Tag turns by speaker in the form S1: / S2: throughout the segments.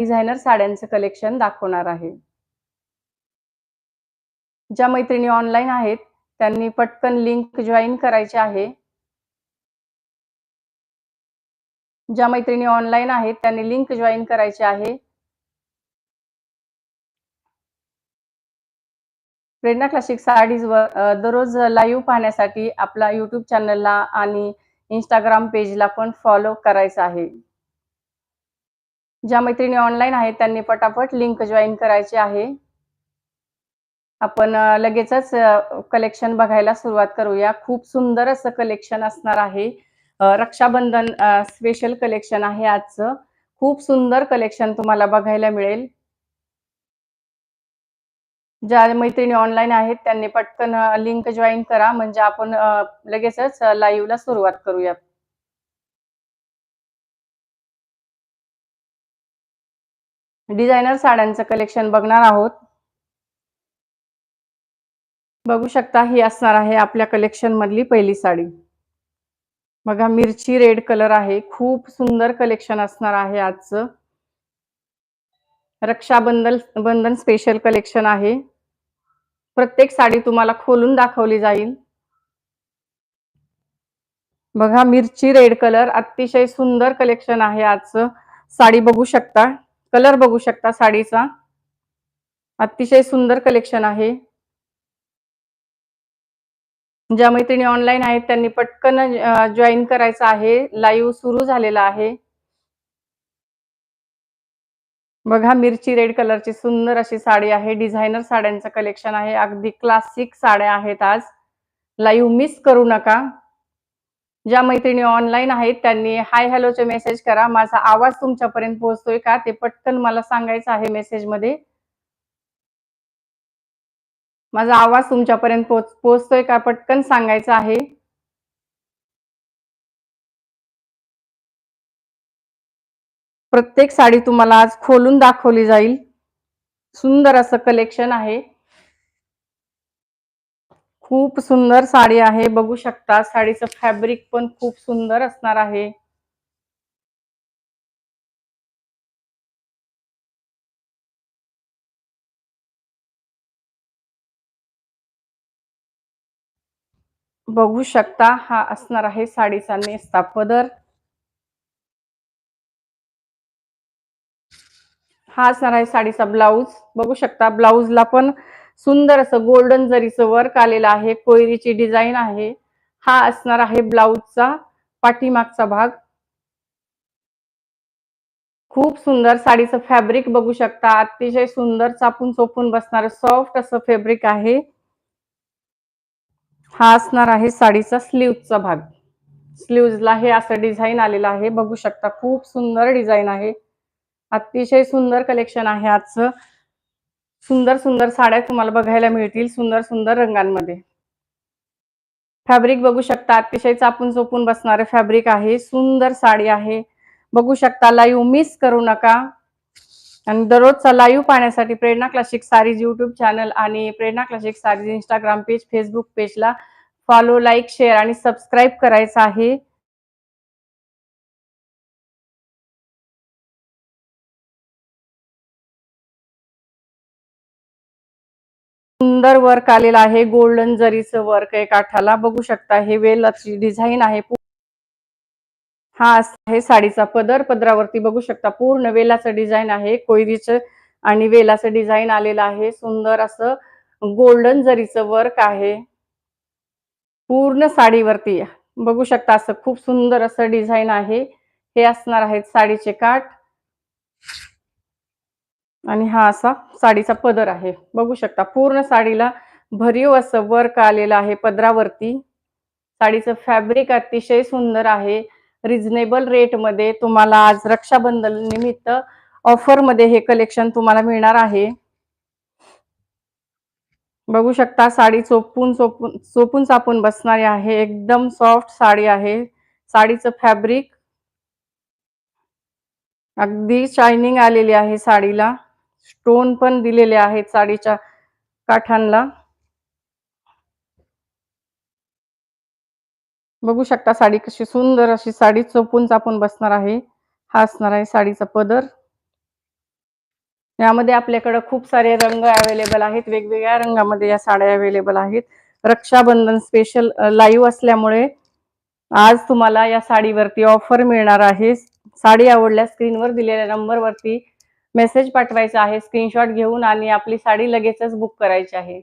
S1: Designer साड्यांचं collection दाखवणार आहे. ज्या मैत्रिणी ऑनलाईन आहेत त्यांनी पटकन लिंक जॉईन करायची आहे. ज्या मैत्रिणी ऑनलाईन आहेत त्यांनी लिंक जॉईन करायची आहे. प्रेरणा क्लासिक साडीजवर दररोज लाईव्ह पाहण्यासाठी आपला युट्यूब चॅनलला आणि इंस्टाग्राम पेजला पण फॉलो करायचं आहे. ज्या मैत्रिणी ऑनलाईन आहेत त्यांनी पटापट लिंक जॉईन करायची आहे. आपण लगेचच कलेक्शन बघायला सुरुवात करूया. खूप सुंदर असं कलेक्शन असणार आहे. रक्षाबंधन स्पेशल कलेक्शन आहे आजचं. खूप सुंदर कलेक्शन तुम्हाला बघायला मिळेल. ज्या मैत्रिणी ऑनलाईन आहेत त्यांनी पटकन लिंक जॉईन करा. म्हणजे आपण लगेचच लाईव्हला सुरुवात करूया डिझायनर साड्यांचं कलेक्शन बघणार आहोत. बघू शकता ही असणार आहे आपल्या कलेक्शन मधली पहिली साडी. बघा मिरची रेड कलर आहे. खूप सुंदर कलेक्शन असणार आहे आजचं. रक्षाबंधन बंधन स्पेशल कलेक्शन आहे. प्रत्येक साडी तुम्हाला खोलून दाखवली जाईल. बघा मिरची रेड कलर अतिशय सुंदर कलेक्शन आहे आजचं. साडी बघू शकता. कलर बघू शकता साडीचा. अतिशय सुंदर कलेक्शन आहे. ज्या मैत्रिणी ऑनलाईन आहेत त्यांनी पटकन जॉईन करायचं आहे. लाईव्ह सुरू झालेला आहे. बघा मिरची रेड कलरची सुंदर अशी साडी आहे. डिझायनर साड्यांचं कलेक्शन आहे. अगदी क्लासिक साड्या आहेत आज. लाईव्ह मिस करू नका. ज्या मैत्रिणी ऑनलाईन आहेत त्यांनी हाय हॅलोचे मेसेज करा. माझा आवाज तुमच्यापर्यंत पोहोचतोय का? ते पटकन मला सांगायचं आहे मेसेजमध्ये माझा आवाज तुमच्यापर्यंत पोच पोहोचतोय का? पटकन सांगायचं आहे. प्रत्येक साडी तुम्हाला आज खोलून दाखवली जाईल. सुंदर असं कलेक्शन आहे. खूप सुंदर साडी आहे. बघू शकता साडीचं फॅब्रिक पण खूप सुंदर असणार आहे. बघू शकता हा असणार आहे साडीचा नेस्ता पदर. हा असणार आहे साडीचा ब्लाऊज. बघू शकता ब्लाऊजला पण सुंदर असं गोल्डन जरीचं वर्क आलेलं आहे कोयरीची डिझाईन आहे हा असणार आहे ब्लाऊजचा पाठीमागचा भाग. खूप सुंदर साडीचं फॅब्रिक बघू शकता अतिशय सुंदर चापून चोपून बसणार सॉफ्ट असं फॅब्रिक आहे. हा असणार आहे साडीचा स्लीवचा भाग. स्लीवला हे असं डिझाईन आलेलं आहे बघू शकता खूप सुंदर डिझाईन आहे. अतिशय सुंदर कलेक्शन आहे आजचं. सुंदर सुंदर साड्या तुम्हाला बघायला मिळतील सुंदर सुंदर रंगांमध्ये. फॅब्रिक बघू शकता अतिशय चापून चोपून बसणारे फॅब्रिक आहे सुंदर साडी आहे. बघू शकता लाईव्ह मिस करू नका. आणि दररोजचा लाईव्ह पाहण्यासाठी Prerana classic sarees YouTube channel आणि Prerana classic sarees Instagram page Facebook पेजला follow like share आणि सबस्क्राईब करायचं आहे. सुंदर वर्क आलेलं आहे. गोल्डन जरीचं वर्क आहे काठाला. बघू शकता हे वेलची डिझाईन आहे. हा आहे साडीचा पदर. पदरावरती बघू शकता पूर्ण वेलाचं डिझाईन आहे. कोयरीचं आणि वेलाचं डिझाईन आलेलं आहे. सुंदर असं गोल्डन जरीचं वर्क आहे. पूर्ण साडीवरती. बघू शकता असं खूप सुंदर असं डिझाईन आहे. हे असणार आहेत साडीचे काठ. आणि हा असा साडीचा पदर आहे. बघू शकता पूर्ण साडीला भरीव असं वर्क आलेलं आहे पदरावरती. साडीचं फॅब्रिक अतिशय सुंदर आहे. रिझनेबल रेटमध्ये तुम्हाला आज रक्षाबंधन निमित्त ऑफरमध्ये हे कलेक्शन तुम्हाला मिळणार आहे. बघू शकता साडी चोपून चोपून चोपून चापून बसणारी आहे. एकदम सॉफ्ट साडी आहे. साडीचं फॅब्रिक अगदी शायनिंग आलेली आहे साडीला. स्टोन पण दिलेले आहेत साडीच्या काठांना बघू शकता साडी कशी सुंदर अशी साडी चोपून चापून बसणार आहे. हा असणार आहे साडीचा पदर. यामध्ये आपल्याकडे खूप सारे रंग अवेलेबल आहेत. वेगवेगळ्या रंगामध्ये या साड्या अवेलेबल आहेत. रक्षाबंधन स्पेशल लाईव्ह असल्यामुळे आज तुम्हाला या साडीवरती ऑफर मिळणार आहे. साडी आवडल्या स्क्रीनवर दिलेल्या नंबरवरती मेसेज पाठवायचा आहे स्क्रीनशॉट घेऊन आणि आपली साडी लगेचच बुक करायची आहे.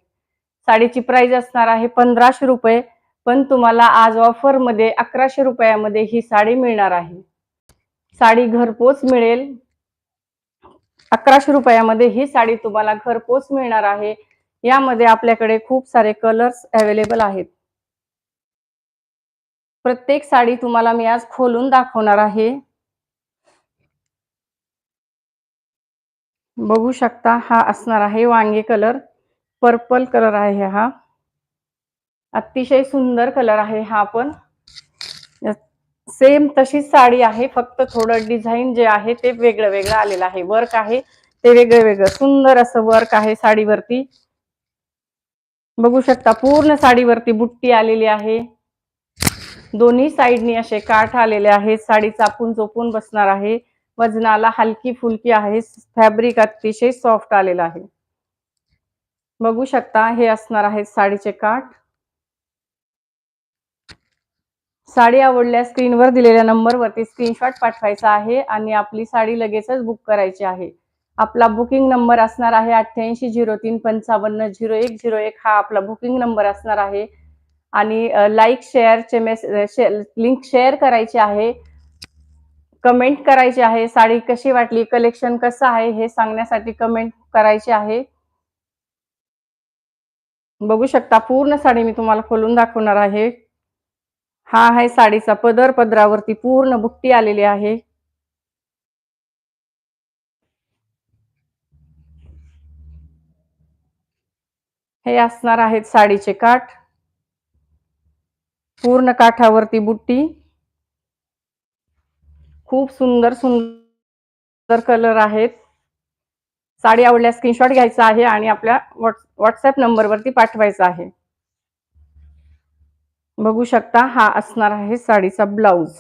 S1: साडीची प्राइस असणार आहे पंधराशे रुपये पण तुम्हाला आज ऑफरमध्ये अकराशे रुपयामध्ये ही साडी मिळणार आहे. साडी घरपोच मिळेल. अकराशे रुपयामध्ये ही साडी तुम्हाला घरपोच मिळणार आहे. यामध्ये आपल्याकडे खूप सारे कलर्स अवेलेबल आहेत. प्रत्येक साडी तुम्हाला मी आज खोलून दाखवणार आहे. बघू शकता हा असणार आहे वांगे कलर पर्पल कलर आहे हा. अतिशय सुंदर कलर आहे हा पण. सेम तशीच साडी आहे फक्त थोडं डिझाईन जे आहे ते वेगळं वेगळं आलेलं आहे. वर्क आहे ते वेगळं वेगळं सुंदर असं वर्क आहे साडीवरती. बघू शकता पूर्ण साडीवरती बुट्टी आलेली आहे. दोन्ही साईडनी असे काठ आलेले आहेत. साडी चापून चोपून बसणार आहे. वजनाला हलकी फुलकी आहे. फॅब्रिक अतिशय सॉफ्ट आलेलं आहे. बघू शकता हे असणार आहे साडीचे काठ. साडी आवडल्या स्क्रीनवर दिलेल्या नंबरवरती स्क्रीनशॉट पाठवायचा आहे आणि आपली साडी लगेचच बुक करायची आहे. आपला बुकिंग नंबर असणार आहे अठ्ठ्याऐंशी झिरो तीन पंचावन्न झिरो एक झिरो एक. हा आपला बुकिंग नंबर असणार आहे. आणि लाईक शेअरचे मेसेज लिंक शेअर करायचे आहे. कमेंट करायची आहे? साडी कशी वाटली? कलेक्शन कसं आहे? हे सांगण्यासाठी कमेंट करायची आहे. बघू शकता पूर्ण साडी मी तुम्हाला खोलून दाखवणार आहे. हा आहे साडीचा पदर पदरावरती पूर्ण बुट्टी आलेली आहे. हे असणार आहेत साडीचे काठ. पूर्ण काठावरती बुट्टी. खूप सुंदर सुंदर कलर आहेत. साडी आवडल्यास स्क्रीनशॉट घ्यायचा आहे आणि आपल्या व्हॉट्सअप नंबरवरती पाठवायचा आहे. बघू शकता हा असणार आहे साडीचा ब्लाऊज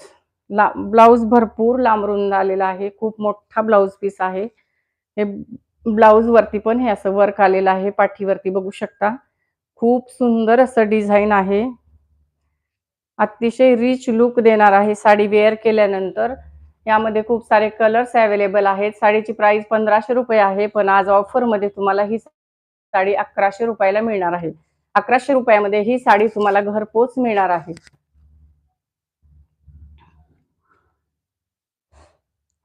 S1: ला ब्लाऊज भरपूर लांबरुंद आलेला आहे. खूप मोठा ब्लाऊज पीस आहे. हे ब्लाऊज वरती पण हे असं वर्क आलेलं आहे. पाठीवरती बघू शकता. खूप सुंदर असं डिझाईन आहे. अतिशय रिच लुक देणार आहे साडी वेअर केल्यानंतर. यामध्ये खूप सारे कलर्स अवेलेबल आहेत. साडीची प्राइस पंधराशे रुपये आहे पण आज ऑफरमध्ये तुम्हाला ही साडी अकराशे रुपयाला मिळणार आहे. अकराशे रुपयामध्ये ही साडी तुम्हाला घरपोच मिळणार आहे.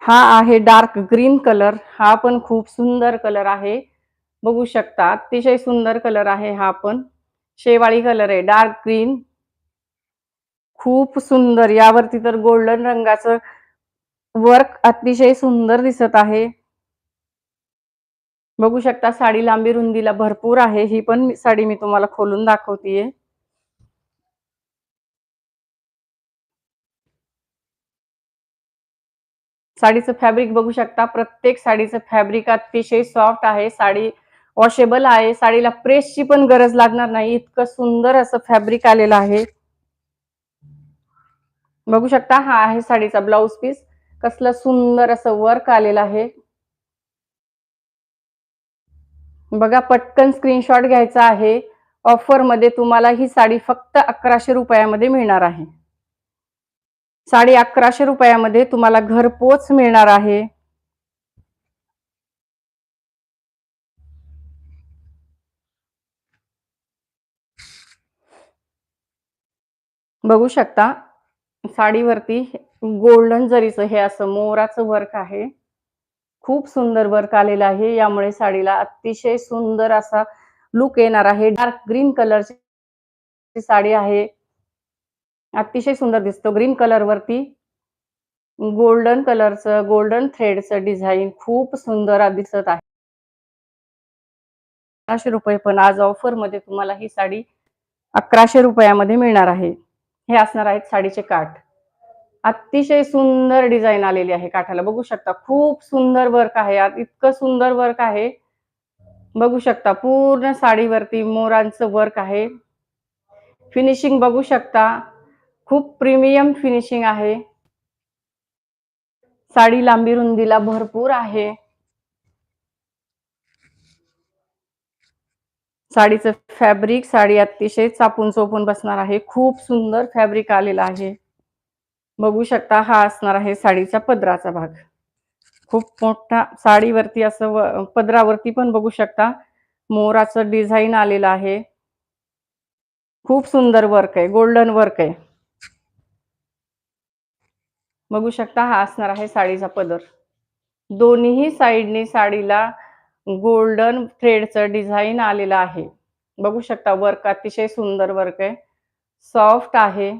S1: हा आहे डार्क ग्रीन कलर हा पण खूप सुंदर कलर आहे. बघू शकता अतिशय सुंदर कलर आहे हा पण. शेवाळी कलर आहे डार्क ग्रीन खूप सुंदर. यावरती तर गोल्डन रंगाचं वर्क अतिशय सुंदर दिसत आहे. बघू शकता साडी लांबी रुंदीला भरपूर आहे. ही पण साडी मी तुम्हाला खोलून दाखवतीये. साडीचं फॅब्रिक बघू शकता. प्रत्येक साडीचं फॅब्रिक अतिशय सॉफ्ट आहे. साडी वॉशेबल आहे. साडीला प्रेसची पण गरज लागणार नाही. इतकं सुंदर असं फॅब्रिक आलेलं आहे. बघू शकता हा आहे साडीचा ब्लाउज पीस. कसलं सुंदर असं वर्क आलेलं आहे. बघा पटकन स्क्रीनशॉट घ्यायचा आहे. ऑफरमध्ये तुम्हाला ही साडी फक्त अकराशे रुपयामध्ये मिळणार आहे. साडी अकराशे रुपयामध्ये तुम्हाला घरपोच मिळणार आहे. बघू शकता. साडीवरती गोल्डन जरीचं हे असं मोराचं वर्क आहे. खूप सुंदर वर्क आलेलं आहे. यामुळे साडीला अतिशय सुंदर असा लुक येणार आहे. डार्क ग्रीन कलरची साडी आहे. अतिशय सुंदर दिसतो. ग्रीन कलर वरती गोल्डन कलरचं गोल्डन थ्रेडचं डिझाईन खूप सुंदर दिसत आहे. अकराशे रुपये पण आज ऑफरमध्ये तुम्हाला ही साडी अकराशे रुपयामध्ये मिळणार आहे. हे असणार आहेत साडीचे काठ. अतिशय सुंदर डिझाईन आलेली आहे काठाला. बघू शकता खूप सुंदर वर्क आहे. इतकं सुंदर वर्क आहे. बघू शकता पूर्ण साडीवरती मोरांचं वर्क आहे. फिनिशिंग बघू शकता. खूप प्रीमियम फिनिशिंग आहे. साडी लांबी रुंदीला भरपूर आहे. साडीचं फॅब्रिक साडी अतिशय चापून चोपून बसणार आहे. खूप सुंदर फॅब्रिक आलेला आहे. बघू शकता हा असणार आहे साडीचा पदराचा भाग. खूप मोठा साडीवरती असं व पदरावरती पण बघू शकता मोराचं डिझाईन आलेलं आहे. खूप सुंदर वर्क आहे गोल्डन वर्क आहे. बघू शकता हा असणार आहे साडीचा पदर. दोन्ही साईडने साडीला गोल्डन थ्रेडचं डिझाईन आलेलं आहे. बघू शकता वर्क अतिशय सुंदर वर्क आहे. सॉफ्ट आहे.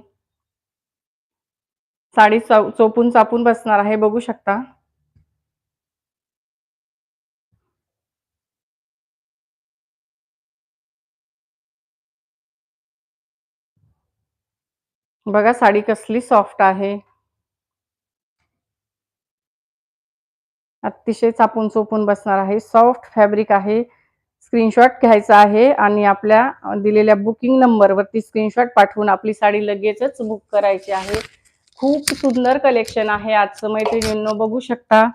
S1: साडी चोपून चापून बसणार आहे बघू शकता. बघा साडी कसली सॉफ्ट आहे. अतिशय चापून चोपून बसणार आहे. सॉफ्ट फॅब्रिक आहे. स्क्रीनशॉट घ्यायचा आहे आणि आपल्या दिलेल्या बुकिंग नंबरवरती स्क्रीनशॉट पाठवून आपली साडी लगेचच बुक करायची आहे. खूप सुंदर कलेक्शन आहे आजचं मैत्रिणींनो. बघू शकता.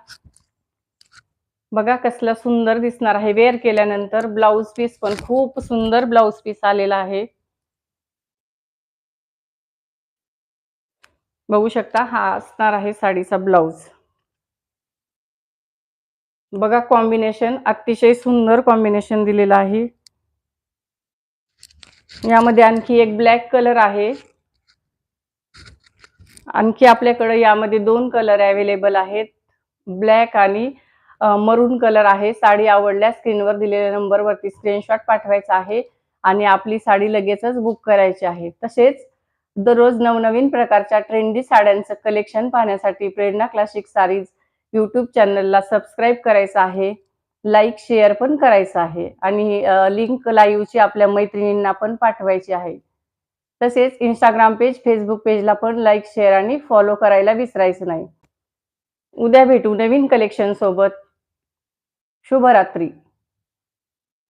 S1: बघा कसलं सुंदर दिसणार आहे. वेअर केल्यानंतर ब्लाउज पीस पण खूप सुंदर ब्लाउज पीस आलेला आहे. बघू शकता हा असणार आहे साडीचा ब्लाउज बघा कॉम्बिनेशन अतिशय सुंदर कॉम्बिनेशन दिलेलं आहे. यामध्ये आणखी एक ब्लॅक कलर आहे. आणखी आपल्याकडे यामध्ये दोन कलर अवेलेबल आहेत. ब्लॅक आणि मरून कलर आहे. साडी आवडल्यास स्क्रीनवर दिलेल्या नंबरवरती स्क्रीनशॉट पाठवायचा आहे आणि आपली साडी लगेचच बुक करायची आहे. तसेच दररोज नवनवीन प्रकारच्या ट्रेंडी साड्यांचं कलेक्शन पाहण्यासाठी प्रेरणा क्लासिक सारीज यूट्यूब चॅनलला सबस्क्राईब करायचं आहे लाईक शेअर पण करायचं आहे आणि लिंक लाईव्हची आपल्या मैत्रिणींना पण पाठवायची आहे. तसेच इंस्टाग्राम पेज फेसबुक पेजला पण लाईक शेअर आणि फॉलो करायला विसरायचं नाही. उद्या भेटू नवीन कलेक्शन सोबत. शुभरात्री.